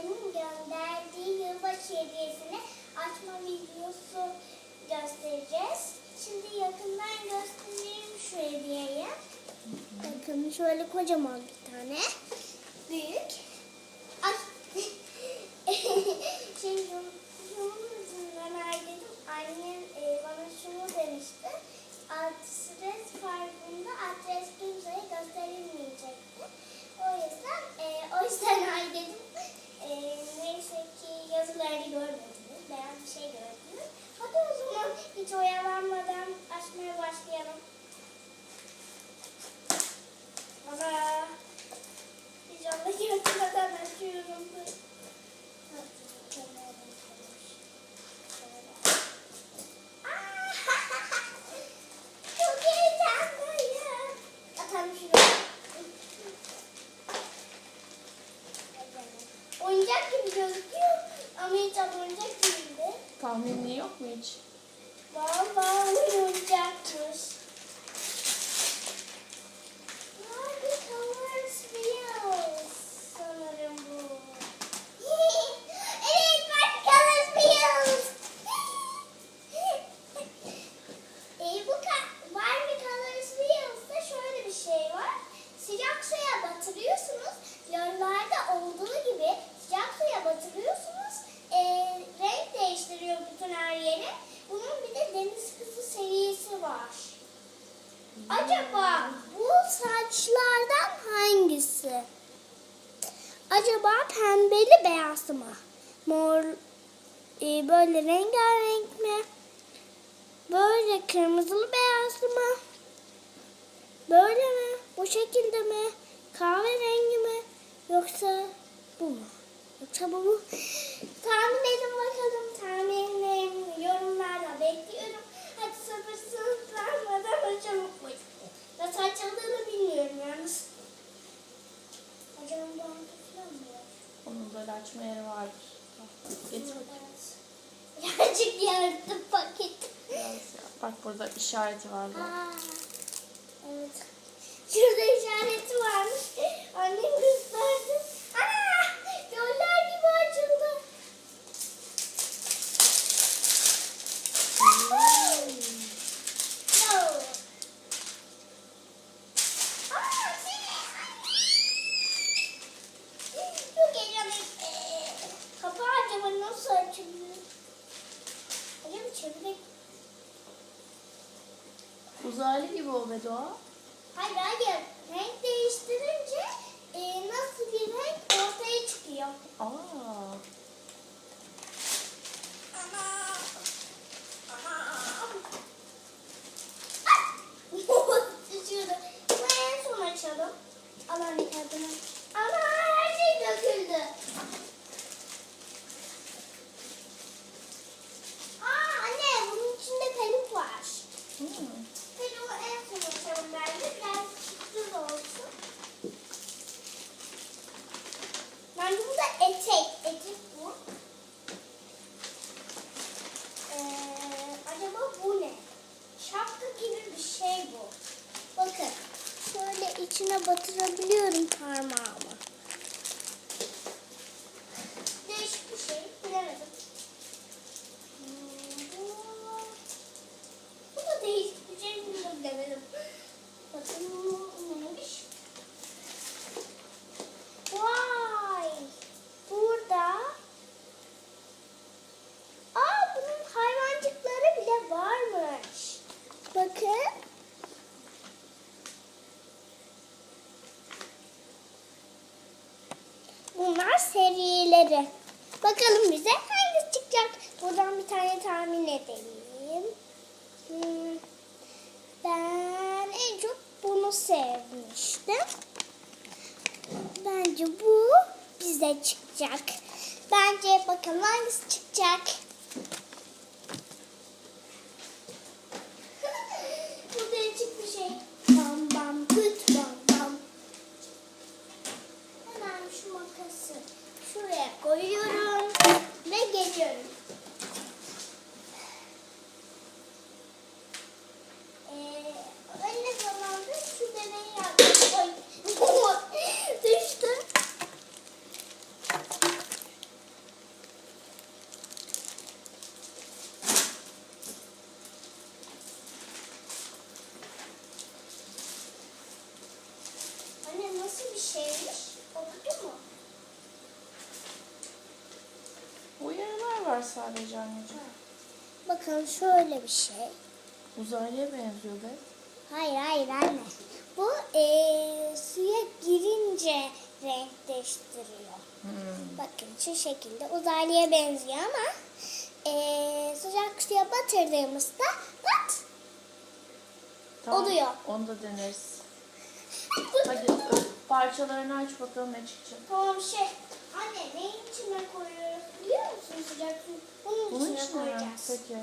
ailemin gönderdiği yılbaşı hediyesini açma videosu göstereceğiz. Şimdi yakından göstereyim şu hediyeyi. Bakın şöyle kocaman bir tane. Büyük. Ay. Şimdi şunun yüzünden ay dedim. Annem e, bana şunu demişti. Adres farkında adres kimseye gösterilmeyecekti. O yüzden e, o yüzden ay dedim. E, neyse ki yazılarını görmediniz. Beyaz bir şey gördünüz. Hadi o zaman hiç oyalanmadan açmaya başlayalım. Ama pijamda yırtmadan açıyorum. Çok heyecanlıyım. Atalım şunu. Oyuncak gibi gözüküyor ama hiç oyuncak değildi. Tahminin yok mu hiç? Valla oyuncakmış. Barbie Colors Wheels sanırım bu. evet Barbie Colors Wheels. e, bu ka- Barbie Colors Wheels'ta şöyle bir şey var. Sıcak suya batırıyorsunuz. Yollarda olduğu gibi sıcak suya batırıyorsunuz. E, renk değiştiriyor bütün her yeri. Bunun bir de deniz kızı serisi var. Acaba bu saçlardan hangisi? Acaba pembeli beyaz mı? Mor e, böyle rengarenk mi? Böyle kırmızılı beyazlı mı? Böyle mi? Bu şekilde mi? Kahverengi mi? Yoksa bu mu? Yoksa bu mu? Tahmin edin bakalım. Tahminlerimi yorumlarda bekliyorum. Hadi sabırsızlanmadan açalım. Oy. Nasıl açıldığını bilmiyorum yalnız. Acaba bu falan mı var? Onun böyle açma yeri vardır. Getir bakayım. Birazcık yardım paket. Biraz ya. Bak burada işareti var. bak. Aa, evet. Şurada işareti varmış. Annem gösterdi. Aa, göller gibi açıldı. Heyecanlıyım. Kapağı acaba nasıl açılıyor? Acaba çevirek Uzaylı gibi o be Doğa. Hayır hayır. Renk değiştirince e, nasıl bir renk ortaya çıkıyor. Aa. Ana. Düşüyordu. Bunu en son açalım. Al anne kadını. Ana her şey döküldü. Aa anne bunun içinde pelup var. Hmm. Peluğu en son açalım bence. Biraz sürpriz olsun. Bence bu da etek. Etek bu. Ee, acaba bu ne? Şapka gibi bir şey bu. Bakın. Şöyle içine batırabiliyorum parmağımı. Değişik bir şey. Bilemedim. Bu... Da değişik bir şey. Bilemedim. Bakın bu neymiş? Vay! Burada Aa bunun hayvancıkları bile varmış. Bakın. Bunlar serileri. Bize hangisi çıkacak. Buradan bir tane tahmin edelim. Hmm, Ben en çok bunu sevmiştim. Bence bu bize çıkacak. Bence bakalım hangisi çıkacak. Var sadece anneciğim. Bakın şöyle bir şey. Uzaylıya benziyor be. Hayır hayır anne. Bu eee, suya girince renk değiştiriyor. Hmm. Bakın şu şekilde uzaylıya benziyor ama eee, sıcak suya batırdığımızda bat. Oluyor. Onu da deneriz. Hadi parçalarını aç bakalım ne çıkacak. Tamam şey. Anne neyin içine koyuyoruz biliyor musun sıcak su? Bunun, Bunun içine için mi? koyacağız. Peki.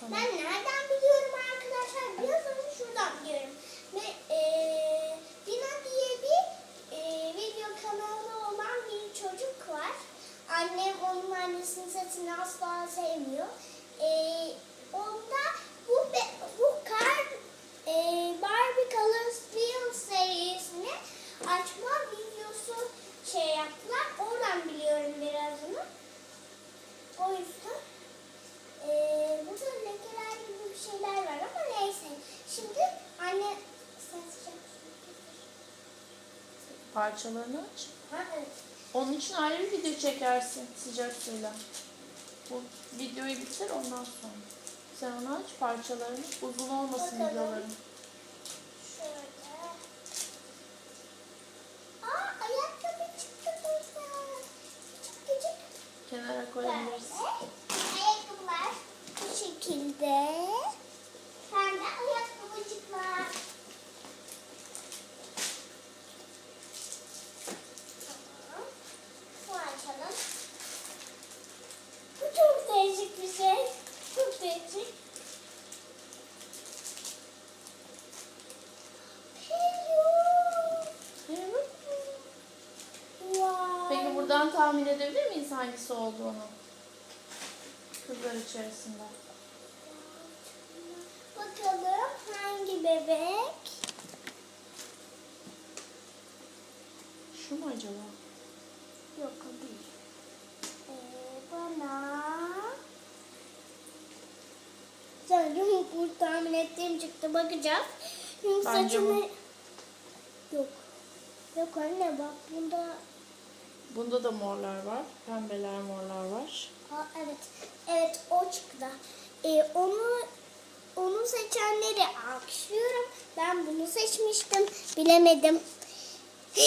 Tamam. Ben nereden biliyorum arkadaşlar? Birazını şuradan biliyorum. Ve eee Dina diye bir eee, video kanalı olan bir çocuk var. Annem onun annesinin sesini asla sevmiyor. Eee onda bu be- bu kar eee Barbie Colors Wheel serisini açma videosu şey yaptılar. Oradan biliyorum birazını. O yüzden ee, burada lekeler gibi bir şeyler var ama neyse. Şimdi anne sen sıcak su getir. Parçalarını aç. Ha evet. Onun için ayrı bir video çekersin sıcak suyla. Bu videoyu bitir ondan sonra. Sen onu aç parçalarını. Uzun olmasın Bakalım. videoların. Kenara koyabilirsin. Böyle. Ayakkabılar bu şekilde. Hem de ayakkabıcıklar. Tamam. Bu açalım. Bu çok değişik bir şey. Çok değişik. Hello. Evet. Wow. Peki buradan tahmin edebilir miyiz hangisi olduğunu? Kızlar içerisinde. Bakalım hangi bebek? Şu mu acaba? Yok o değil. Ee, bana... Sanırım bu tahmin ettiğim çıktı. Bakacağız. Çünkü Bence saçını... Yok. Yok anne bak bunda... Bunda da morlar var. Pembeler morlar var. Aa, evet. Evet o çıktı. Ee, onu onu seçenleri alkışlıyorum. Ben bunu seçmiştim. Bilemedim.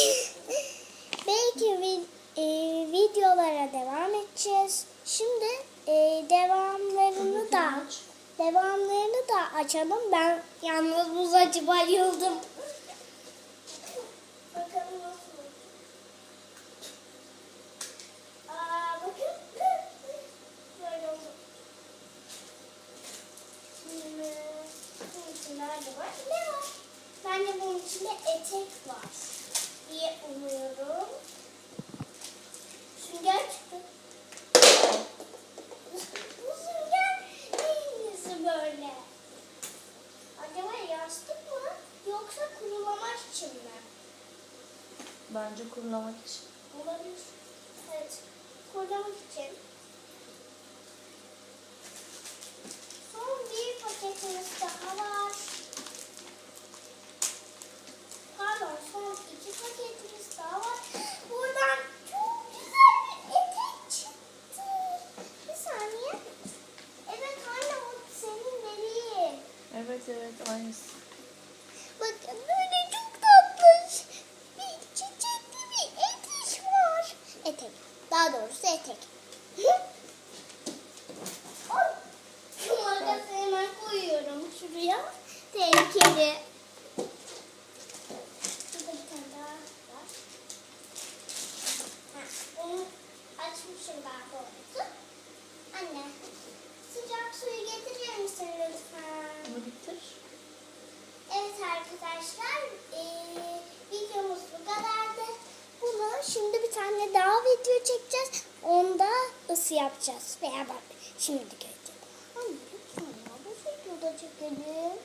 Belki vi- e, videolara devam edeceğiz. Şimdi e, devamlarını da devamlarını da açalım. Ben yalnız bu saçı bayıldım. Bakalım nasıl olacak. Aa, bakın. Böyle oldu. Şimdi var? Ne var? Bence bunun içinde etek var diye umuyorum. Sünger çıktı. Bu sünger neyin nesi böyle? Acaba yastık mı yoksa kurulamak için mi? Bence kurulamak için. Olabilir. Evet. Kurulamak için. Son bir paketimiz daha var. Pardon son iki paketimiz daha var. Buradan çok güzel bir etek çıktı. Bir saniye. Evet anne o senin dediğin. Evet evet aynısı. Bakın böyle çok tatlış. Bir çiçekli bir etek var. Etek. Daha doğrusu etek. Ay. Şu makası hemen koyuyorum şuraya. Tehlikeli. Şurada bir tane daha var. Ha, onu açmışım daha doğrusu. Anne, sıcak suyu getirir misin lütfen? Bunu bitir. Evet arkadaşlar, eee, videomuz bu kadardı. Bunu şimdi bir tane daha video çekeceğiz. Onda ısı yapacağız. Veya bak şimdi göreceğiz. Ama bu videoda çekelim.